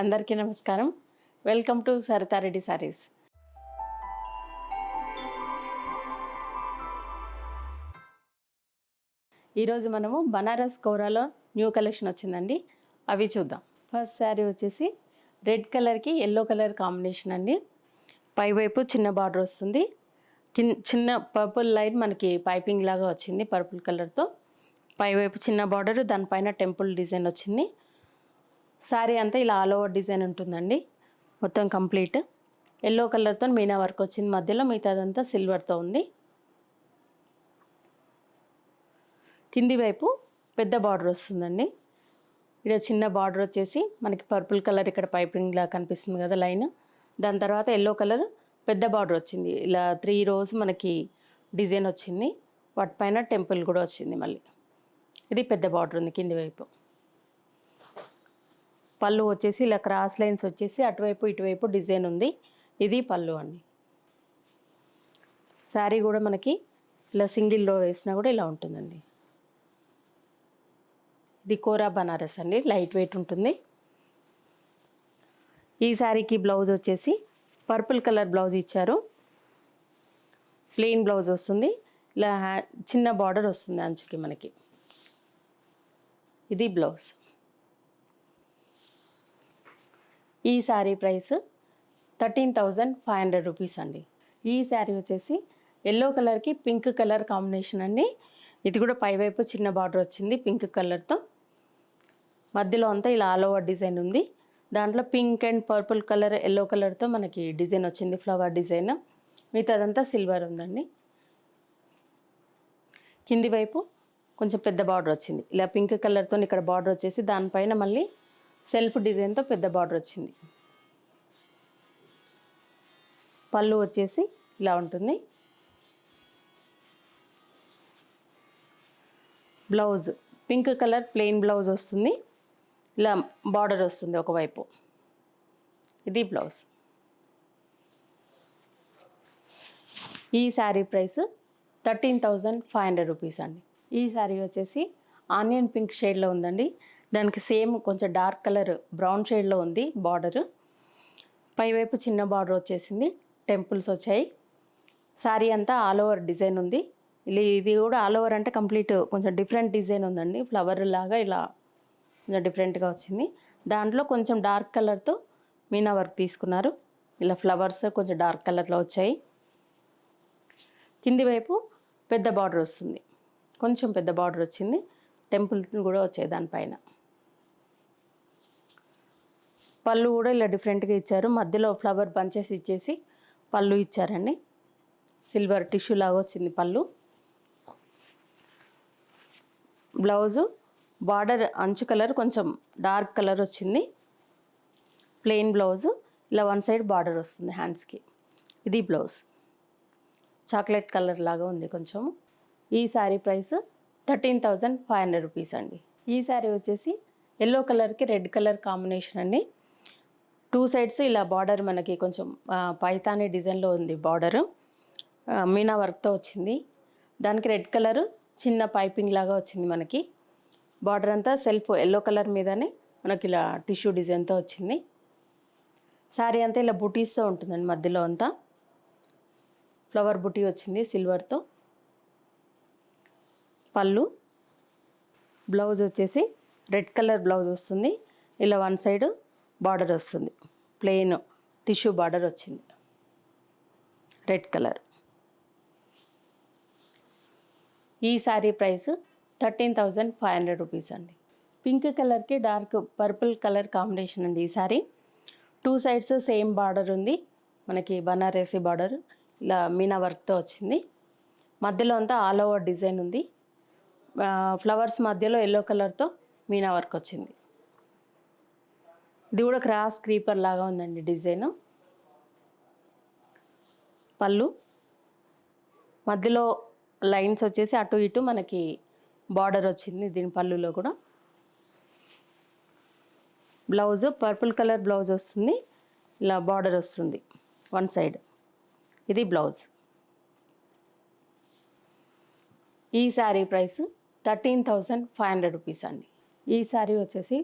అందరికీ నమస్కారం. Welcome to Saritha Reddy saris ఈరోజు మనము బనారస్ కోరాలో న్యూ కలెక్షన్ వచ్చిందండి. అవి చూద్దాం. ఫస్ట్ శారీ వచ్చేసి రెడ్ కలర్కి ఎల్లో కలర్ కాంబినేషన్ అండి. పైవైపు చిన్న బార్డర్ వస్తుంది. కిన్ చిన్న పర్పుల్ లైన్ మనకి పైపింగ్ లాగా వచ్చింది పర్పుల్ కలర్తో పైవైపు చిన్న బార్డర్ దానిపైన టెంపుల్ డిజైన్ వచ్చింది. శారీ అంతా ఇలా ఆల్ ఓవర్ డిజైన్ ఉంటుందండి. మొత్తం కంప్లీట్ ఎల్లో కలర్తో మీనా వర్క్ వచ్చింది మధ్యలో మిగతాదంతా సిల్వర్తో ఉంది. కింది వైపు పెద్ద బార్డర్ వస్తుందండి. ఇక్కడ చిన్న బార్డర్ వచ్చేసి మనకి పర్పుల్ కలర్ ఇక్కడ పైపింగ్లా కనిపిస్తుంది కదా లైన్. దాని తర్వాత ఎల్లో కలర్ పెద్ద బార్డర్ వచ్చింది. ఇలా త్రీ రోస్ మనకి డిజైన్ వచ్చింది. వాటిపైన టెంపుల్ కూడా వచ్చింది మళ్ళీ. ఇది పెద్ద బార్డర్ ఉంది కింది వైపు. పళ్ళు వచ్చేసి ఇలా క్రాస్ లైన్స్ వచ్చేసి అటువైపు ఇటువైపు డిజైన్ ఉంది. ఇది పళ్ళు అండి. శారీ కూడా మనకి ఇలా సింగిల్ రో వేసినా కూడా ఇలా ఉంటుందండి. ఇది కోరా బనారస్ అండి లైట్ వెయిట్ ఉంటుంది. ఈ శారీకి బ్లౌజ్ వచ్చేసి పర్పుల్ కలర్ బ్లౌజ్ ఇచ్చారు. ప్లెయిన్ బ్లౌజ్ వస్తుంది. ఇలా హ్యా- చిన్న బార్డర్ వస్తుంది అంచుకి మనకి. ఇది బ్లౌజ్. ఈ sari price thirteen thousand five hundred rupees అండి. ఈ శారీ వచ్చేసి ఎల్లో కలర్కి పింక్ కలర్ కాంబినేషన్ అండి. ఇది కూడా పైవైపు చిన్న బార్డర్ వచ్చింది పింక్ కలర్తో. మధ్యలో అంతా ఇలా ఆల్ ఓవర్ డిజైన్ ఉంది. దాంట్లో pink and purple colour yellow కలర్తో మనకి డిజైన్ వచ్చింది ఫ్లవర్ డిజైన్. మిగతాదంతా సిల్వర్ ఉందండి. కింది వైపు కొంచెం పెద్ద బార్డర్ వచ్చింది. ఇలా పింక్ కలర్తో ఇక్కడ బార్డర్ వచ్చేసి దానిపైన మళ్ళీ సెల్ఫ్ డిజైన్తో పెద్ద బార్డర్ వచ్చింది. పళ్ళు వచ్చేసి ఇలా ఉంటుంది. Blouse pink colour plain blouse వస్తుంది. ఇలా బార్డర్ వస్తుంది ఒకవైపు ఇది బ్లౌజ్. ఈ sari price thirteen thousand five hundred rupees అండి. ఈ శారీ వచ్చేసి ఆనియన్ పింక్ షేడ్లో ఉందండి. దానికి సేమ్ కొంచెం డార్క్ కలర్ బ్రౌన్ షేడ్లో ఉంది బార్డర్. పైవైపు చిన్న బార్డర్ వచ్చేసింది టెంపుల్స్ వచ్చాయి. శారీ అంతా ఆల్ ఓవర్ డిజైన్ ఉంది. ఇలా ఇది కూడా ఆల్ ఓవర్ అంటే కంప్లీట్ కొంచెం డిఫరెంట్ డిజైన్ ఉందండి. ఫ్లవర్ లాగా ఇలా కొంచెం డిఫరెంట్గా వచ్చింది. దాంట్లో కొంచెం డార్క్ కలర్తో మీనా వర్క్ తీసుకున్నారు. ఇలా ఫ్లవర్స్ కొంచెం డార్క్ కలర్లో వచ్చాయి. కింది వైపు పెద్ద బార్డర్ వస్తుంది. కొంచెం పెద్ద బార్డర్ వచ్చింది. టెంపుల్ కూడా వచ్చాయి దానిపైన. పళ్ళు కూడా ఇలా డిఫరెంట్గా ఇచ్చారు. మధ్యలో ఫ్లవర్ బంచెస్ ఇచ్చేసి పళ్ళు ఇచ్చారండి. సిల్వర్ టిష్యూ లాగా వచ్చింది పళ్ళు. బ్లౌజు బార్డర్ అంచు కలర్ కొంచెం డార్క్ కలర్ వచ్చింది. Plain blouse. ఇలా వన్ సైడ్ బార్డర్ వస్తుంది హ్యాండ్స్కి. ఇది బ్లౌజ్. చాక్లెట్ కలర్ లాగా ఉంది కొంచెం. ఈ sari price thirteen thousand five hundred rupees అండి. ఈ శారీ వచ్చేసి ఎల్లో కలర్కి రెడ్ కలర్ కాంబినేషన్ అండి. టూ సైడ్స్ ఇలా బార్డర్ మనకి కొంచెం పైతాని డిజైన్లో ఉంది బార్డర్. మీనా వర్క్తో వచ్చింది. దానికి రెడ్ కలర్ చిన్న పైపింగ్ లాగా వచ్చింది మనకి. బార్డర్ అంతా సెల్ఫ్ ఎల్లో కలర్ మీదనే మనకి ఇలా టిష్యూ డిజైన్తో వచ్చింది. శారీ అంతా ఇలా బుటీస్తో ఉంటుందండి మధ్యలో అంతా. ఫ్లవర్ బుటీ వచ్చింది సిల్వర్తో. పళ్ళు. బ్లౌజ్ వచ్చేసి రెడ్ కలర్ బ్లౌజ్ వస్తుంది. ఇలా వన్ సైడ్ బార్డర్ వస్తుంది. ప్లెయిన్ టిష్యూ బార్డర్ వచ్చింది. Red colour. ఈ sari price thirteen thousand five hundred rupees అండి. పింక్ కలర్కి డార్క్ పర్పుల్ కలర్ కాంబినేషన్ అండి ఈ sari two sides same border ఉంది. మనకి బనారసి బార్డర్ ఇలా మీనా వర్క్తో వచ్చింది. మధ్యలో అంతా ఆల్ ఓవర్ డిజైన్ ఉంది. ఫ్లవర్స్ మధ్యలో ఎల్లో కలర్తో మీనా వర్క్ వచ్చింది. ఇది కూడా క్రాస్ క్రీపర్ లాగా ఉందండి డిజైన్. పళ్ళు. మధ్యలో లైన్స్ వచ్చేసి అటు ఇటు మనకి బార్డర్ వచ్చింది దీని పళ్ళులో కూడా. బ్లౌజ్ పర్పుల్ కలర్ బ్లౌజ్ వస్తుంది. ఇలా బార్డర్ వస్తుంది వన్ సైడ్. ఇది బ్లౌజ్. ఈ sari price thirteen thousand five hundred rupees అండి. ఈ శారీ వచ్చేసి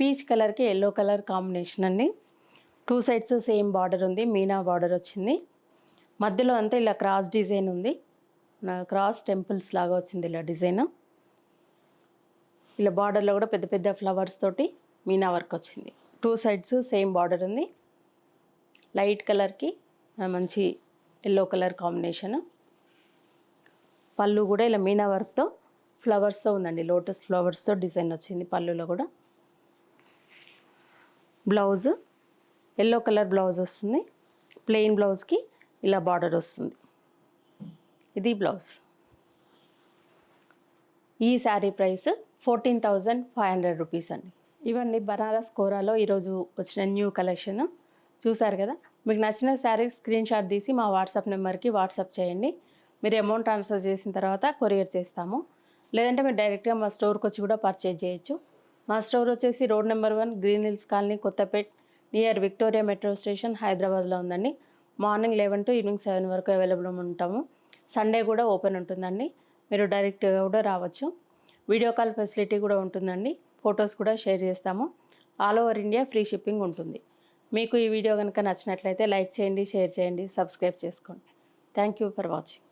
పీచ్ కలర్కి ఎల్లో కలర్ కాంబినేషన్ అండి. టూ సైడ్స్ సేమ్ బార్డర్ ఉంది మీనా బార్డర్ వచ్చింది. మధ్యలో అంతా ఇలా క్రాస్ డిజైన్ ఉంది. క్రాస్ టెంపుల్స్ లాగా వచ్చింది ఇలా డిజైన్. ఇలా బార్డర్లో కూడా పెద్ద పెద్ద ఫ్లవర్స్ తోటి మీనా వర్క్ వచ్చింది. టూ సైడ్స్ సేమ్ బార్డర్ ఉంది. లైట్ కలర్కి మంచి ఎల్లో కలర్ కాంబినేషన్. పళ్ళు కూడా ఇలా మీనా వర్క్తో ఫ్లవర్స్తో ఉందండి. లోటస్ ఫ్లవర్స్తో డిజైన్ వచ్చింది పళ్ళులో కూడా. బ్లౌజ్ ఎల్లో కలర్ బ్లౌజ్ వస్తుంది. ప్లెయిన్ బ్లౌజ్కి ఇలా బార్డర్ వస్తుంది. ఇది బ్లౌజ్. ఈ sari price fourteen thousand five hundred rupees అండి. ఇవన్నీ బనారస్ కోరాలో ఈరోజు వచ్చిన న్యూ కలెక్షన్. చూసారు కదా? మీకు నచ్చిన శారీ స్క్రీన్ షాట్ తీసి మా వాట్సాప్ నెంబర్కి వాట్సాప్ చేయండి. మీరు అమౌంట్ ట్రాన్స్ఫర్ చేసిన తర్వాత కొరియర్ చేస్తాము. లేదంటే మీరు డైరెక్ట్గా మా స్టోర్కి వచ్చి కూడా పర్చేజ్ చేయొచ్చు. మా స్టోర్ వచ్చేసి road number one green hills colony Kothapet near Victoria metro station హైదరాబాద్లో ఉందండి. Morning eleven to evening seven వరకు అవైలబుల్ ఉంటాము. సండే కూడా ఓపెన్ ఉంటుందండి. మీరు డైరెక్ట్గా కూడా రావచ్చు. వీడియో కాల్ ఫెసిలిటీ కూడా ఉంటుందండి. ఫొటోస్ కూడా షేర్ చేస్తాము. All over India free shipping ఉంటుంది. మీకు ఈ వీడియో కనుక నచ్చినట్లయితే లైక్ చేయండి షేర్ చేయండి సబ్స్క్రైబ్ చేసుకోండి. Thank you for watching.